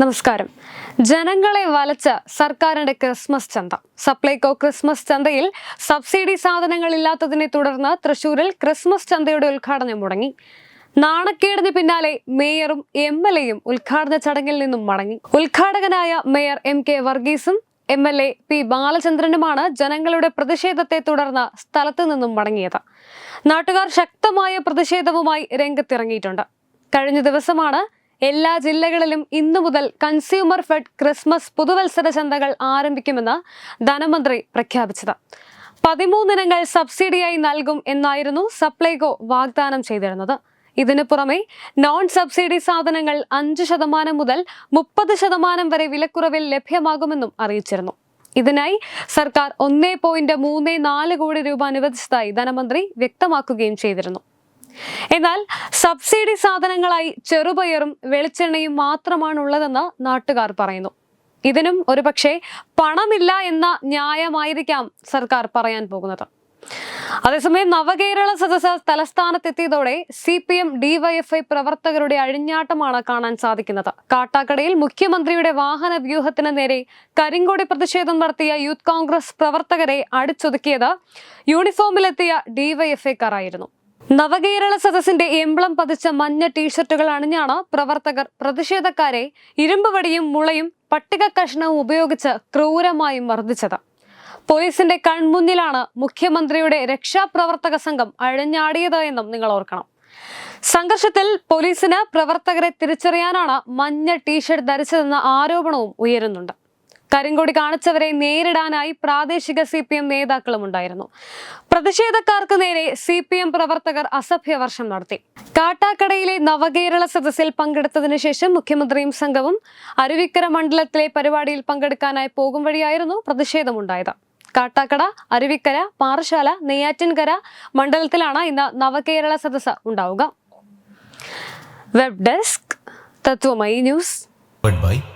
നമസ്കാരം. ജനങ്ങളെ വലച്ച സർക്കാരിന്റെ ക്രിസ്മസ് ചന്ത. സപ്ലൈകോ ക്രിസ്മസ് ചന്തയിൽ സബ്സിഡി സാധനങ്ങൾ ഇല്ലാത്തതിനെ തുടർന്ന് തൃശൂരിൽ ക്രിസ്മസ് ചന്തയുടെ ഉദ്ഘാടനം മുടങ്ങി. നാണക്കേടിന് പിന്നാലെ മേയറും എം എൽ എയും ഉദ്ഘാടന ചടങ്ങിൽ നിന്നും മടങ്ങി. ഉദ്ഘാടകനായ മേയർ എം കെ വർഗീസും എം എൽ എ പി ബാലചന്ദ്രനുമാണ് ജനങ്ങളുടെ പ്രതിഷേധത്തെ തുടർന്ന് സ്ഥലത്തു നിന്നും മടങ്ങിയത്. നാട്ടുകാർ ശക്തമായ പ്രതിഷേധവുമായി രംഗത്തിറങ്ങിയിട്ടുണ്ട്. കഴിഞ്ഞ ദിവസമാണ് എല്ലാ ജില്ലകളിലും ഇന്നു മുതൽ കൺസ്യൂമർ ഫെഡ് ക്രിസ്മസ് പുതുവത്സര ചന്തകൾ ആരംഭിക്കുമെന്ന് ധനമന്ത്രി പ്രഖ്യാപിച്ചത്. പതിമൂന്നിനങ്ങൾ സബ്സിഡിയായി നൽകും എന്നായിരുന്നു സപ്ലൈകോ വാഗ്ദാനം ചെയ്തിരുന്നത്. ഇതിനു പുറമെ നോൺ സബ്സിഡി സാധനങ്ങൾ അഞ്ച് ശതമാനം മുതൽ മുപ്പത് ശതമാനം വരെ വിലക്കുറവിൽ ലഭ്യമാകുമെന്നും അറിയിച്ചിരുന്നു. ഇതിനായി സർക്കാർ ഒന്നേ പോയിന്റ് മൂന്ന് നാല് കോടി രൂപ അനുവദിച്ചതായി ധനമന്ത്രി വ്യക്തമാക്കുകയും ചെയ്തിരുന്നു. എന്നാൽ സബ്സിഡി സാധനങ്ങളായി ചെറുപയറും വെളിച്ചെണ്ണയും മാത്രമാണ് ഉള്ളതെന്ന് നാട്ടുകാർ പറയുന്നു. ഇതിനും ഒരുപക്ഷെ പണമില്ല എന്ന ന്യായമായിരിക്കാം സർക്കാർ പറയാൻ പോകുന്നത്. അതേസമയം നവകേരള സദസ് തലസ്ഥാനത്തെത്തിയതോടെ സി പി എം ഡിവൈഎഫ്ഐ പ്രവർത്തകരുടെ അഴിഞ്ഞാട്ടമാണ് കാണാൻ സാധിക്കുന്നത്. കാട്ടാക്കടയിൽ മുഖ്യമന്ത്രിയുടെ വാഹന വ്യൂഹത്തിന് നേരെ കരിങ്കോടി പ്രതിഷേധം നടത്തിയ യൂത്ത് കോൺഗ്രസ് പ്രവർത്തകരെ അടിച്ചൊതുക്കിയത് യൂണിഫോമിലെത്തിയ ഡിവൈഎഫ്ഐക്കാരായിരുന്നു. നവകേരള സദസ്സിന്റെ എംബ്ലം പതിച്ച മഞ്ഞ ടീഷർട്ടുകൾ അണിഞ്ഞാണ് പ്രവർത്തകർ പ്രതിഷേധക്കാരെ ഇരുമ്പുവടിയും മുളയും പട്ടിക കഷ്ണവും ഉപയോഗിച്ച് ക്രൂരമായും മർദ്ദിച്ചത്. പോലീസിന്റെ കൺമുന്നിലാണ് മുഖ്യമന്ത്രിയുടെ രക്ഷാപ്രവർത്തക സംഘം അഴഞ്ഞാടിയത് എന്നും നിങ്ങൾ ഓർക്കണം. സംഘർഷത്തിൽ പോലീസിന് പ്രവർത്തകരെ തിരിച്ചറിയാനാണ് മഞ്ഞ ടീഷർട്ട് ധരിച്ചതെന്ന ആരോപണവും ഉയരുന്നുണ്ട്. കരിങ്കൊടി കാണിച്ചവരെ നേരിടാനായി പ്രാദേശിക സി പി എം നേതാക്കളും ഉണ്ടായിരുന്നു. പ്രതിഷേധക്കാർക്ക് നേരെ സി പി എം പ്രവർത്തകർ അസഭ്യവർഷം നടത്തി. കാട്ടാക്കടയിലെ നവകേരള സദസ്സിൽ പങ്കെടുത്തതിനു ശേഷം മുഖ്യമന്ത്രിയും സംഘവും അരുവിക്കര മണ്ഡലത്തിലെ പരിപാടിയിൽ പങ്കെടുക്കാനായി പോകും വഴിയായിരുന്നു പ്രതിഷേധമുണ്ടായത്. കാട്ടാക്കട അരുവിക്കര പാറശാല നെയ്യാറ്റിൻകര മണ്ഡലത്തിലാണ് ഇന്ന് നവകേരള സദസ്സ് ഉണ്ടാവുക. Web desk Tatwamayi news powered